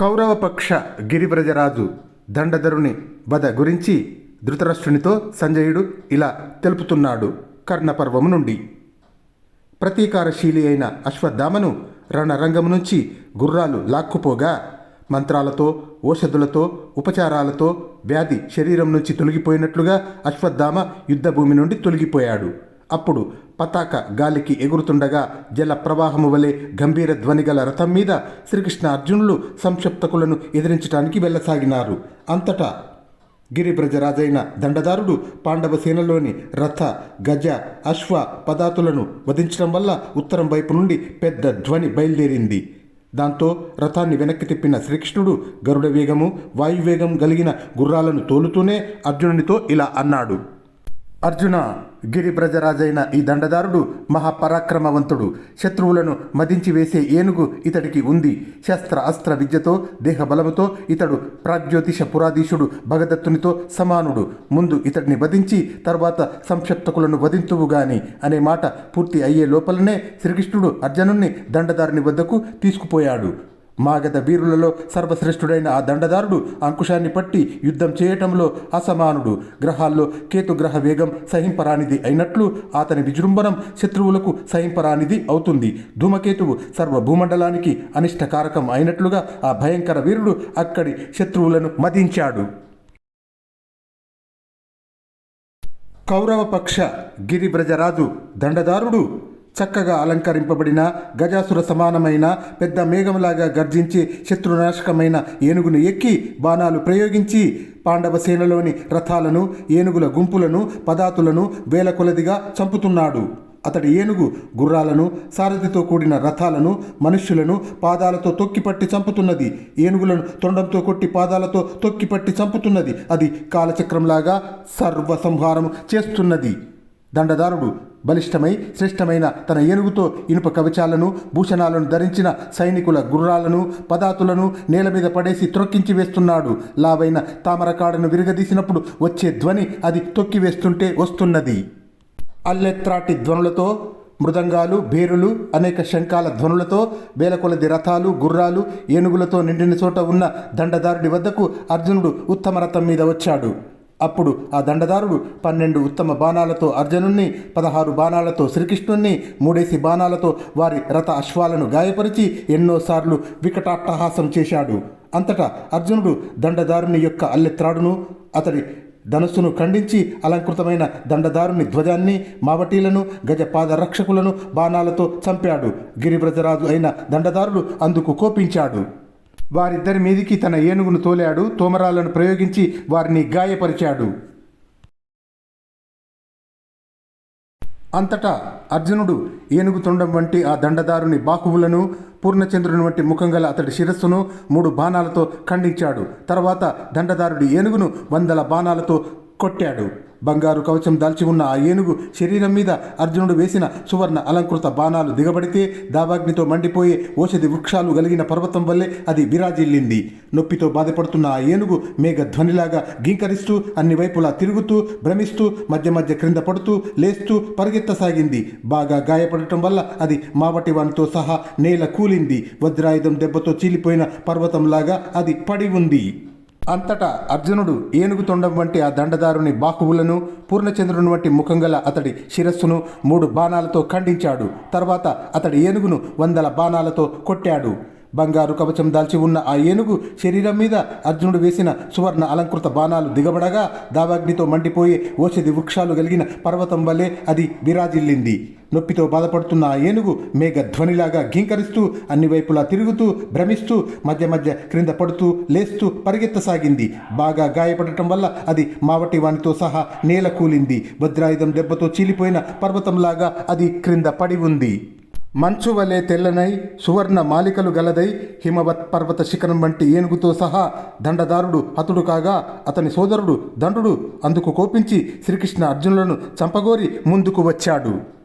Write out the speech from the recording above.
కౌరవపక్ష గిరివ్రజరాజు దండధరుని వధ గురించి ధృతరాష్ట్రునితో సంజయుడు ఇలా తెలుపుతున్నాడు కర్ణపర్వము నుండి. ప్రతీకారశీలి అయిన అశ్వత్థామను రణరంగం నుంచి గుర్రాలు లాక్కుపోగా మంత్రాలతో ఓషధులతో ఉపచారాలతో వ్యాధి శరీరం నుంచి తొలగిపోయినట్లుగా అశ్వత్థామ యుద్ధభూమి నుండి తొలగిపోయాడు. అప్పుడు పతాక గాలికి ఎగురుతుండగా జల ప్రవాహము వలె గంభీర ధ్వని గల రథం మీద శ్రీకృష్ణ అర్జునులు సంక్షిప్తకులను ఎదిరించడానికి వెళ్ళసాగినారు. అంతటా గిరిబ్రజరాజైన దండదారుడు పాండవ సేనలోని రథ గజ అశ్వ పదాతులను వధించడం వల్ల ఉత్తరం వైపు నుండి పెద్ద ధ్వని బయలుదేరింది. దాంతో రథాన్ని వెనక్కి తిప్పిన శ్రీకృష్ణుడు గరుడ వేగము వాయువేగం కలిగిన గుర్రాలను తోలుతూనే అర్జునునితో ఇలా అన్నాడు. అర్జున గిరిబ్రజరాజైన ఈ దండదారుడు మహాపరాక్రమవంతుడు. శత్రువులను మదించి వేసే ఏనుగు ఇతడికి ఉంది. శస్త్ర అస్త్ర విద్యతో దేహబలముతో ఇతడు ప్రాగ్జ్యోతిష పురాధీశుడు భగదత్తునితో సమానుడు. ముందు ఇతడిని వధించి తర్వాత సంక్షప్తకులను వధింతువు గాని అనే మాట పూర్తి అయ్యే లోపలనే శ్రీకృష్ణుడు అర్జునుణ్ణి దండదారుని వద్దకు తీసుకుపోయాడు. మాగధ వీరులలో సర్వశ్రేష్ఠుడైన ఆ దండదారుడు అంకుశాన్ని పట్టి యుద్ధం చేయటంలో అసమానుడు. గ్రహాల్లో కేతు గ్రహ వేగం సహింపరానిది అయినట్లు అతని విజృంభణం శత్రువులకు సహింపరానిది అవుతుంది. ధూమకేతువు సర్వ భూమండలానికి అనిష్టకారకం అయినట్లుగా ఆ భయంకర వీరుడు అక్కడి శత్రువులను మదించాడు. కౌరవపక్ష గిరిబ్రజరాజు దండదారుడు చక్కగా అలంకరింపబడిన గజాసుర సమానమైన పెద్ద మేఘంలాగా గర్జించి శత్రునాశకమైన ఏనుగును ఎక్కి బాణాలు ప్రయోగించి పాండవ సేనలోని రథాలను ఏనుగుల గుంపులను పదాతులను వేల కొలదిగా చంపుతున్నాడు. అతడి ఏనుగు గుర్రాలను సారథితో కూడిన రథాలను మనుష్యులను పాదాలతో తొక్కిపట్టి చంపుతున్నది. ఏనుగులను తొండంతో కొట్టి పాదాలతో తొక్కిపట్టి చంపుతున్నది. అది కాలచక్రంలాగా సర్వసంహారం చేస్తున్నది. దండదారుడు బలిష్టమై శ్రేష్టమైన తన ఏనుగుతో ఇనుప కవచాలను భూషణాలను ధరించిన సైనికుల గుర్రాలను పదాతులను నేల మీద పడేసి త్రొక్కించి వేస్తున్నాడు. లావైన తామరకాడను విరగదీసినప్పుడు వచ్చే ధ్వని అది తొక్కివేస్తుంటే వస్తున్నది. అల్లెత్రాటి ధ్వనులతో మృదంగాలు బేరులు అనేక శంఖాల ధ్వనులతో వేలకొలది రథాలు గుర్రాలు ఏనుగులతో నిండిన చోట ఉన్న దండదారుడి వద్దకు అర్జునుడు ఉత్తమ రథం మీద వచ్చాడు. అప్పుడు ఆ దండదారుడు పన్నెండు ఉత్తమ బాణాలతో అర్జునుణ్ణి పదహారు బాణాలతో శ్రీకృష్ణుణ్ణి మూడేసి బాణాలతో వారి రథ అశ్వాలను గాయపరిచి ఎన్నోసార్లు వికటాట్టహాసం చేశాడు. అంతటా అర్జునుడు దండదారుని యొక్క అల్లెత్రాడును అతడి ధనస్సును ఖండించి అలంకృతమైన దండదారుని ధ్వజాన్ని మావటీలను గజపాద రక్షకులను బాణాలతో చంపాడు. గిరివ్రజరాజు అయిన దండదారుడు అందుకు కోపించాడు. వారిద్దరి మీదికి తన ఏనుగును తోలాడు తోమరాలను ప్రయోగించి వారిని గాయపరిచాడు. అంతటా అర్జునుడు ఏనుగు తొండం వంటి ఆ దండదారుని బాహువులను పూర్ణచంద్రుని వంటి ముఖం గల అతడి శిరస్సును మూడు బాణాలతో ఖండించాడు. తర్వాత దండదారుడి ఏనుగును వందల బాణాలతో కొట్టాడు. బంగారు కవచం దాల్చి ఉన్న ఆ ఏనుగు శరీరం మీద అర్జునుడు వేసిన సువర్ణ అలంకృత బాణాలు దిగబడితే దావాగ్నితో మండిపోయే ఓషధి వృక్షాలు కలిగిన పర్వతం వల్లే అది విరాజిల్లింది. నొప్పితో బాధపడుతున్న ఆ ఏనుగు మేఘ ధ్వనిలాగా గీంకరిస్తూ అన్ని వైపులా తిరుగుతూ భ్రమిస్తూ మధ్య మధ్య క్రింద పడుతూ లేస్తూ పరిగెత్తసాగింది. బాగా గాయపడటం వల్ల అది మావటివానితో సహా నేల కూలింది. వజ్రాయుధం దెబ్బతో చీలిపోయిన పర్వతంలాగా అది పడి ఉంది. అంతటా అర్జునుడు ఏనుగు తొండం వంటి ఆ దండదారుని బాహువులను పూర్ణచంద్రుని వంటి ముఖంగల అతడి శిరస్సును మూడు బాణాలతో ఖండించాడు. తర్వాత అతడి ఏనుగును వందల బాణాలతో కొట్టాడు. బంగారు కవచం దాల్చి ఉన్న ఆ ఏనుగు శరీరం మీద అర్జునుడు వేసిన సువర్ణ అలంకృత బాణాలు దిగబడగా దావాగ్నితో మండిపోయే ఓషధి వృక్షాలు కలిగిన పర్వతం వల్లే అది విరాజిల్లింది. నొప్పితో బాధపడుతున్న ఆ ఏనుగు మేఘ ధ్వనిలాగా గీంకరిస్తూ అన్ని వైపులా తిరుగుతూ భ్రమిస్తూ మధ్య మధ్య క్రింద పడుతూ లేస్తూ పరిగెత్తసాగింది. బాగా గాయపడటం వల్ల అది మావటి వానితో సహా నేల కూలింది. వజ్రాయుధం దెబ్బతో చీలిపోయిన పర్వతంలాగా అది క్రింద పడి ఉంది. మంచు వలె తెల్లనై సువర్ణ మాలికలు గలదై హిమవత్ పర్వత శిఖరం వంటి ఏనుగుతో సహా దండదారుడు హతుడు కాగా అతని సోదరుడు దండుడు. అందుకు కోపించి శ్రీకృష్ణ అర్జునులను చంపగోరి ముందుకు వచ్చాడు.